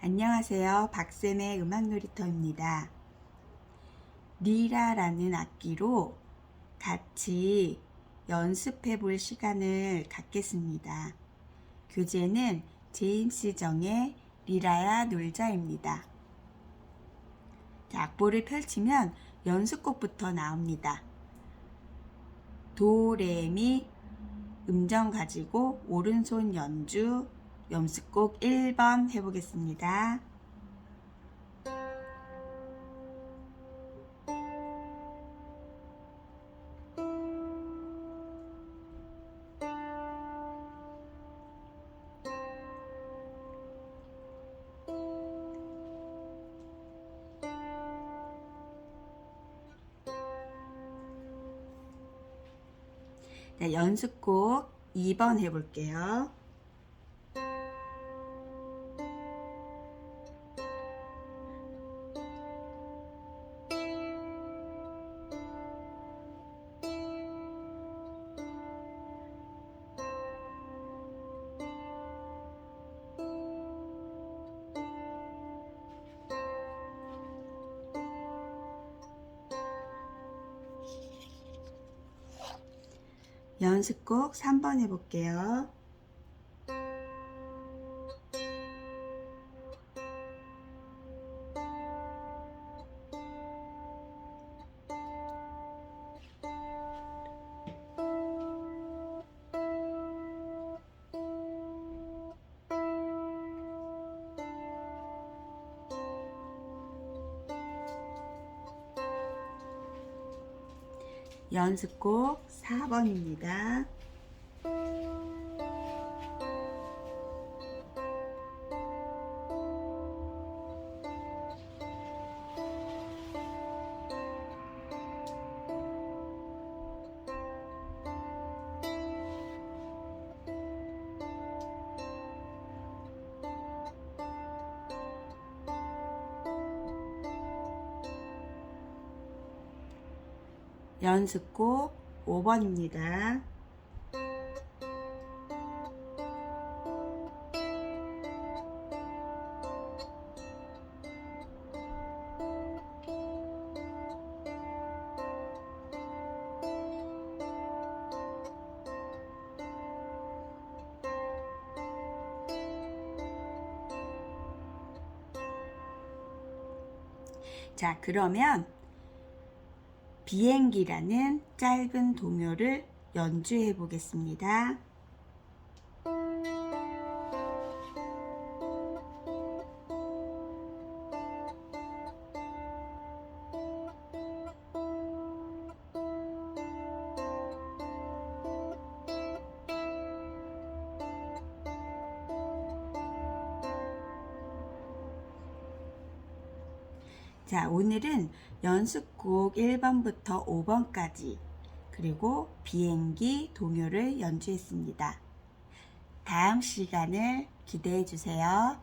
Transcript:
안녕하세요. 박쌤의 음악 놀이터입니다. 리라라는 악기로 같이 연습해 볼 시간을 갖겠습니다. 교재는 제임스 정의 리라야 놀자입니다. 자, 악보를 펼치면 연습곡부터 나옵니다. 도, 레, 미, 음정 가지고 오른손 연주 연습곡 1번 해보겠습니다. 네, 연습곡 2번 해볼게요. 연습곡 3번 해볼게요. 연습곡 4번입니다. 연습곡 5번입니다. 자, 그러면 비행기라는 짧은 동요를 연주해 보겠습니다. 자, 오늘은 연습곡 1번부터 5번까지 그리고 비행기 동요를 연주했습니다. 다음 시간을 기대해 주세요.